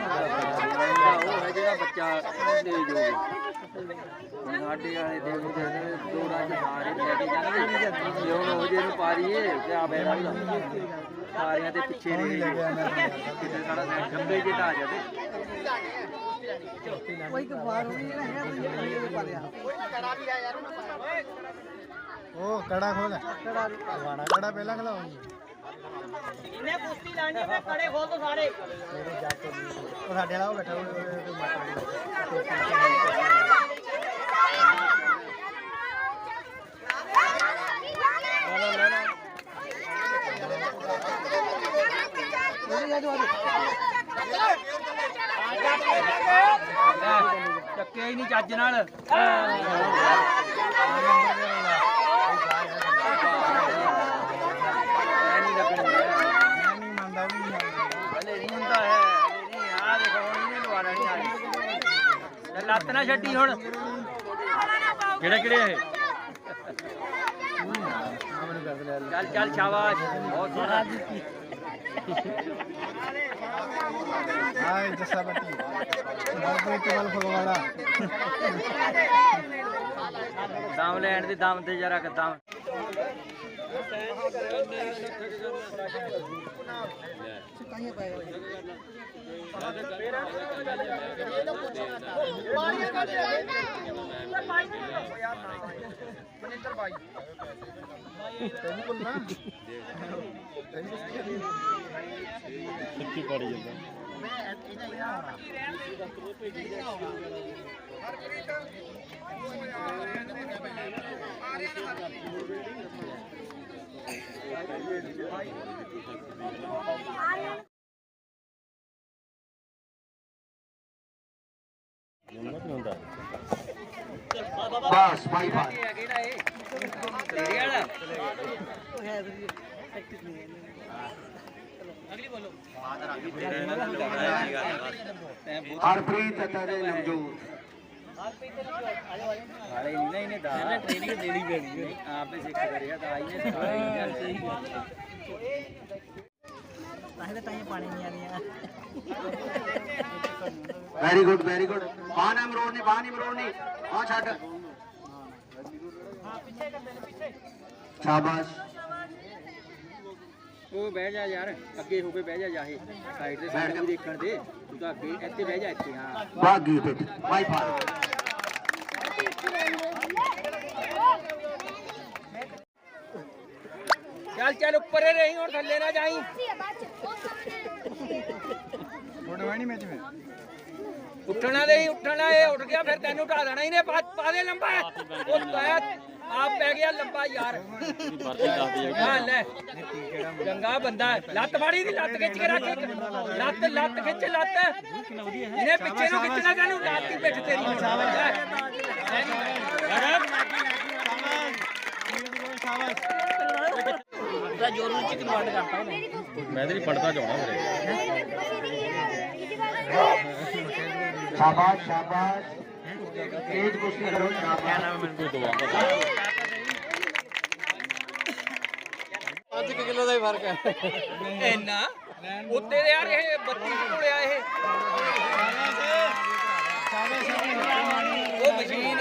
ਉਹ ਹੈ ਜਿਹੜਾ ਬੱਚਾ ਤੇਜ ਹੋ ਗਿਆ ਸਾਡੇ ਵਾਲੇ ਦੇ ਉਹਦੇ ਦੋੜਾ ਚ ਸਾਰੇ ਲੈ ਕੇ ਜਾਂਦੇ ਜੇ। ਹੁਣ ਉਹ ਜੇ ਨੂੰ ਪਾਰੀਏ ਤੇ ਆ ਬੈਠਾ ਸਾਰਿਆਂ ਦੇ ਪਿੱਛੇ ਨਹੀਂ ਕਿਤੇ ਸਾਡਾ ਖੰਬੇ ਜਿਹਾ ਆ ਜਾਵੇ ਉਹ ਕੜਾ ਖੋਲ ਕੜਾ ਕੜਾ ਪਹਿਲਾਂ ਖਲਾਉਂਗੀ ਇਹਨੇ ਕੁਸ਼ਤੀ ਲਾਣੀ ਤੇ ਕੜੇ ਖੋਲ ਦੋ ਸਾਰੇ। ਉਹ ਸਾਡੇ ਵਾਲਾ ਉਹ ਬੈਠਾ ਉਹ- ਚੱਕਿਆ ਹੀ ਨਹੀਂ ਚੱਜ ਨਾਲ ਐ ਨਹੀਂ ਲੱਗਣੀ ਮੈਂ ਨਹੀਂ ਮੰਨਦਾ ਵੀ ਨਹੀਂ ਹਲੇ ਨਹੀਂ ਹੁੰਦਾ ਹੈ ਹਲੇ ਨਹੀਂ ਆ ਦੇਖੋ ਹੁਣ ਇਹਨੇ ਲਵਾ ਲੈਣੀ ਆ ਤੇ ਲੱਤ ਨਾ ਛੱਡੀ ਹੁਣ। ਕਿਹੜੇ ਕਿਹੜੇ ਇਹ? ਚੱਲ ਚੱਲ ਸ਼ਾਬਾਸ਼। ਬਹੁਤ ਸੋਹਣਾ। ਹਾਏ ਜੱਸਾ ਬੱਟੀ। ਬਾਬੂ ਕਮਲ ਫਗਵਾੜਾ ਦਮ ਲੈਣ ਦੇ ਦਮ ਤੇ ਜਰਾ ਦਮ ਤੈਨੂੰ ਭੁੱਲਣਾ ਸੱਚੀ ਪੜੀ ਜਾਂਦਾ ਹੁੰਦਾ ਬਸ ਬਾਈ ਬਾਈ ਇਹ ਕਿਹੜਾ ਇਹ ਨਾ ਇਹਨੇ ਦਾ ਟ੍ਰੇਨਿੰਗ ਦੇਣੀ ਪੈਣੀ ਹੈ। ਆਪੇ ਸਿੱਖ ਕਰਿਆ ਤਾਂ ਆਈ ਨੇ ਸਾਰੀ ਸਹੀ ਤਾਂ ਤਾਂ ਤਾਂ ਪਾਣੀ ਨਹੀਂ ਆਣੀਆਂ ਵੈਰੀ ਗੁੱਡ ਵੈਰੀ ਗੁੱਡ ਬਾਹ ਨਾ ਆ ਛੱਡ। ਸ਼ਾਬਾਸ਼। ਉਹ ਬਹਿ ਜਾ ਯਾਰ ਅੱਗੇ ਹੋ ਕੇ ਬਹਿ ਜਾ ਜਾਹੇ। ਸਾਈਡ ਤੇ ਸਾਈਡ ਤੇ ਦੇਖਣ ਦੇ ਤੂੰ ਤਾਂ ਅੱਗੇ ਇੱਥੇ ਬਹਿ ਜਾ ਇੱਥੇ ਹਾਂ। ਬਾਗੀ ਪਿੱਟ ਬਾਈ ਬਾਈ ਚੱਲ ਚੱਲ ਉੱਪਰ ਹੀ ਰਹੀ ਹੁਣ ਥੱਲੇ ਨਾ ਜਾਈ। ਥੋੜਾ ਵਾਣੀ ਮੈਚ ਮੇ ਉੱਠਣਾ ਨਹੀਂ ਉੱਠਣਾ ਇਹ ਉੱਠ ਗਿਆ ਫਿਰ ਤੈਨੂੰ ਢਾ ਦੇਣਾ ਇਹਨੇ ਪਾ ਪਾ ਦੇ ਲੰਬਾ। ਉਹ ਪਾਇਆ ਆਪ ਪੈ ਗਿਆ ਲੰਬਾ ਯਾਰ। ਹਾਂ ਲੈ। ਚੰਗਾ ਬੰਦਾ। ਹੈ। ਲੱਤ ਫਾੜੀ ਦੀ ਲੱਤ ਖਿੱਚ ਕੇ ਰੱਖ ਲੱਤ ਲੱਤ ਖਿੱਚ ਲੱਤ। ਇਹਨੇ ਪਿੱਛੇ ਨੂੰ ਖਿੱਚਣਾ ਤੈਨੂੰ ਲੱਤ ਹੀ ਪਿੱਠ ਤੇਰੀ। ਜੋਰ ਕਰਤਾ ਉਹਨੇ ਮੈਂ ਤੇ ਨਹੀਂ ਪੜਦਾ ਜਾਣਾ ਮੇਰੇ ਸ਼ਾਬਾਸ਼ ਸ਼ਾਬਾਸ਼। ਤੇਜ ਕੁਸ਼ਤੀ ਕਰੋ ਸ਼ਾਬਾਸ਼ ਮੈਨੂੰ ਕੋਈ ਦਵਾ ਅੱਜ ਕਿ ਕਿਲੋ ਦਾ ਹੀ ਫ਼ਰਕ ਹੈ। ਇੰਨਾ? ਉੱਤੇ ਦੇ ਯਾਰ ਇਹ 32 ਕੋਲਿਆ ਇਹ। ਉਹ ਮਸ਼ੀਨ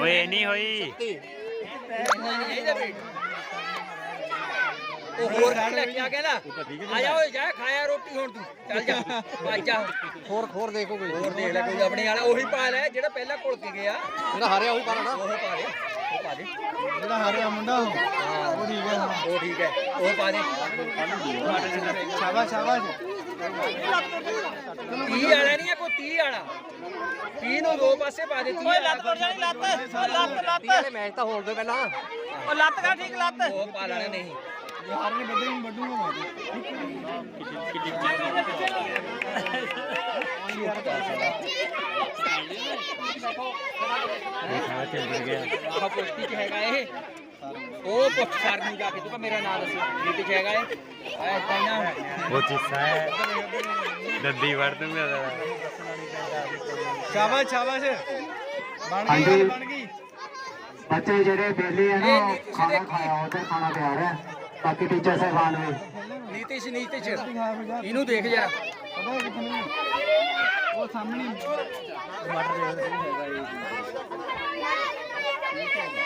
ਓਏ ਨਹੀਂ ਹੋਈ। ਇਹਦਾ weight। ਉਹ ਹੋਰ ਕੀ ਲੈ ਕੇ ਆ ਗਿਆ ਨਾ? ਆ ਜਾ ਓਏ ਜਾ ਖਾਇਆ ਰੋਟੀ ਹੁਣ ਤੂੰ। ਚੱਲ ਜਾ। ਭੱਜ ਜਾ। ਖੋਰ ਖੋਰ ਦੇਖੋ ਕੋਈ। ਹੋਰ ਦੇਖ ਲੈ ਕੋਈ ਆਪਣੇ ਵਾਲਾ। ਉਹੀ ਪਾ ਲੈ ਜਿਹੜਾ ਪਹਿਲਾਂ ਘੁਲ ਕੇ ਗਿਆ। ਜਿਹੜਾ ਹਾਰਿਆ ਉਹੀ ਪਾਣਾ ਉਹ ਪਾ ਦੇ। ਉਹ ਪਾ ਦੇ। ਜਿਹੜਾ ਹਾਰਿਆ ਮੁੰਡਾ ਉਹ ਉਹ ਠੀਕ ਹੈ। ਉਹ ਠੀਕ ਹੈ। ਉਹ ਪਾ ਦੇ। ਸ਼ਾਬਾਸ਼ ਸ਼ਾਬਾਸ਼। 30 ਵਾਲਾ ਨਹੀਂ ਹੈ ਕੋਈ 30 ਵਾਲਾ। 30 ਨੂੰ ਦੋ ਪਾਸੇ ਪਾ ਦੇ 30 ਓਏ ਲੱਤ ਟੁੱਟ ਜਾਣੀ ਲੱਤ। ਓ ਲੱਤ ਲੱਤ। ਮੈਚ ਤਾਂ ਹੋਣ ਦੇ ਪਹਿਲਾਂ। ਓ ਲੱਤ ਕਾ ਠੀਕ ਲੱਤ। ਉਹ ਪਾ ਲੈਣਾ ਨਹੀਂ। ਪੁਸ਼ਤੀ ਚ ਹੈਗਾ ਇਹ ਉਹ ਪੁੱਛ ਸਰ ਨੂੰ ਜਾ ਕੇ ਤੂੰ ਮੇਰਾ ਨਾਮ ਦੱਸ। ਨੀਤੀ ਹੈਗਾ ਇਹ? ਆ ਏਦਾਂ ਹੀ ਨਾ। ਉਹ ਚੀਸਾ ਹੈ। ਦੰਦੀ ਵੜ ਦੂੰਗਾ ਸ਼ਾਬਾਸ਼ ਸ਼ਾਬਾਸ਼। ਬਣ ਗਈ ਬਣ ਗਈ। ਬੱਚੇ ਜਿਹੜੇ ਬੇਲੇ ਆ ਨਾ ਉਹ ਖਾਣਾ। ਖਾਇਆ ਉਧਰ ਖਾਣਾ ਤਿਆਰ ਹੈ ਬਾਕੀ ਟੀਚਰ ਸਾਹਿਬਾਨ ਵੀ ਨੀਤੀ ਕਰਤੀ ਸੀ ਨੀਚ ਤੇ ਚ ਇਹਨੂੰ ਦੇਖ ਜਰਾ ਪਤਾ ਕਿੱਥੇ ਨਹੀਂ ਉਹ ਸਾਹਮਣੇ ਟਮਾਟਰ ਦੇ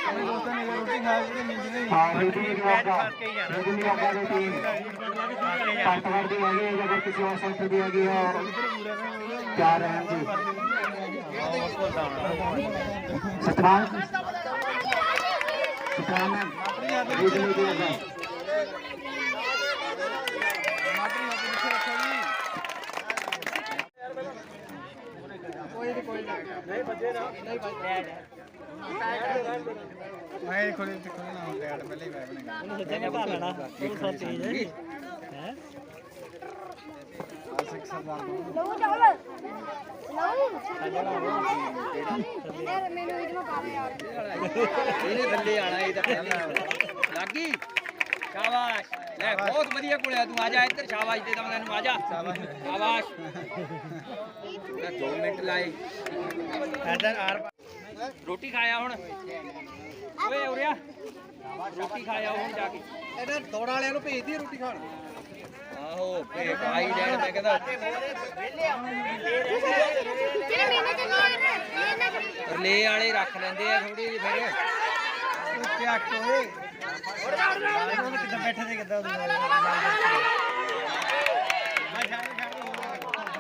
ਆਪਣੇ ਦੋਸਤਾਂ ਨੇ ਰੋਟੀ ਖਾ ਕੇ ਨੀਂਦ ਨਹੀਂ ਹਾਂ ਰੂਟੀ ਮੌਕਾ ਰੂਟੀ ਮੌਕਾ ਦੀ ਟੀਮ ਪੰਟਵਰ ਦੀ ਹੈਗੀ ਹੈ ਅਗਰ ਕਿਸੇ ਹੋਰ ਸੈਕਟਰ ਦੀ ਹੈਗੀ ਹੈ ਚਾਰ ਹੈ ਜੀ ਸਤਨਾਮ ਰੂਟੀ ਦੀ ਹੈਗਾ ਮੈਂ ਖੋਲੇ ਤੇ ਨਾ ਪਹਿਲੇ ਹੀ ਪੈ ਬਣੇਗਾ ਸੱਚੇ ਨੇ ਭਾਲ ਲੈਣਾ ਉਹ ਸੱਚ ਹੀ ਹੈ ਹੈ ਆ ਸਿੱਖ ਸਰਦਾਰ ਲਓ ਚੱਲ ਲਓ ਯਾਰ ਮੈਨੂੰ ਇਹਨੂੰ ਪਾ ਦੇ ਯਾਰ ਇਹਨੇ ਥੱਲੇ ਆਣਾ ਇਹ ਤਾਂ ਪਹਿਲਾਂ ਲੱਗੀ ਸ਼ਾਬਾਸ਼। ਲੈ ਬਹੁਤ ਵਧੀਆ ਕੁੜਿਆ ਤੂੰ। ਆ ਜਾ ਇੱਧਰ ਸ਼ਾਬਾਸ਼ ਦੇ ਦਮ ਤੈਨੂੰ ਆ ਜਾ। ਸ਼ਾਬਾਸ਼। ਸ਼ਾਬਾਸ਼। 2 ਮਿੰਟ ਲਾਏ। ਇੱਧਰ ਆਰ ਰੋਟੀ ਖਾਇਆ ਹੁਣ? ਓਏ ਉਰਿਆ। ਰੋਟੀ ਖਾਇਆ ਹੁਣ ਜਾ ਕੇ। ਇਹਨਾਂ ਦੌੜ ਵਾਲਿਆਂ ਨੂੰ ਭੇਜਦੀ ਰੋਟੀ ਖਾਣ। ਆਹੋ ਪੇ ਭਾਈ ਲੈਣ ਮੈਂ ਕਹਿੰਦਾ। ਰਲੇ ਵਾਲੇ ਰੱਖ ਲੈਂਦੇ ਆ ਥੋੜੀ ਜਿਹੀ ਫਿਰ। ਓਏ। ਉਹ ਕਿੱਦਾਂ ਬੈਠੇ ਤੇ ਕਿੱਦਾਂ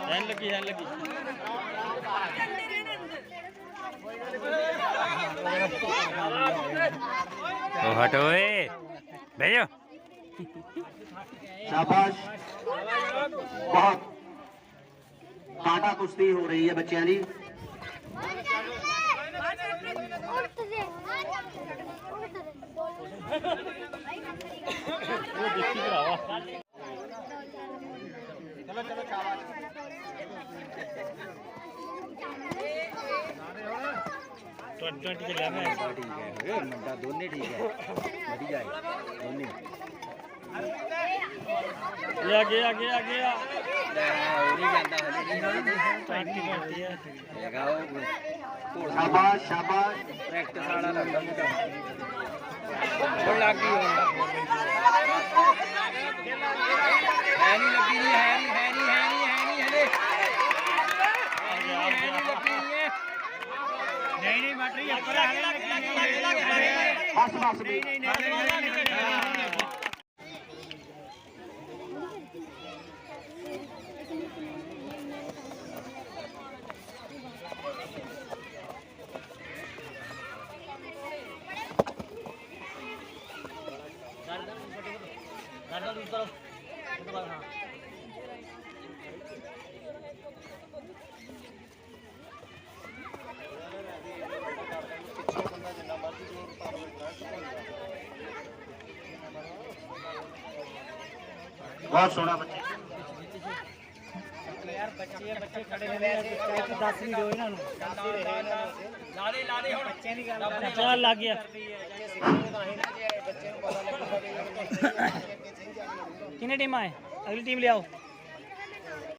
रहन लगी रहन लगी। तो हटो भेजो। शाबाश। बहुत काटा कुश्ती हो रही है बच्चे की ट्वेंटी के लिए ठीक है मुंडा दोनों ठीक है बढ़िया है दोनों ये आगे आगे आगे नहीं जाता हले नहीं ट्वेंटी ट्वेंटी है लगाओ शाबाश शाबाश प्रैक्टिस वाला लगता मुंडा बोल लगी ਲੱਗੀ ਬਹੁਤ ਸੋਹਣਾ ਬੱਚੇ। ਯਾਰ ਬੱਚੇ ਬੱਚੇ ਖੜੇ ਨੇ ਇੱਕ ਦੱਸ ਨਹੀਂ ਦਿਓ ਇਹਨਾਂ ਨੂੰ ਲਾ ਦੇ ਲਾ ਦੇ ਹੁਣ ਬੱਚੇ ਦੀ ਗੱਲ ਕਰ ਚੱਲ ਲੱਗ ਗਿਆ ਕਿੰਨੇ ਟੀਮ ਆਏ ਅਗਲੀ ਟੀਮ ਲਿਆਓ।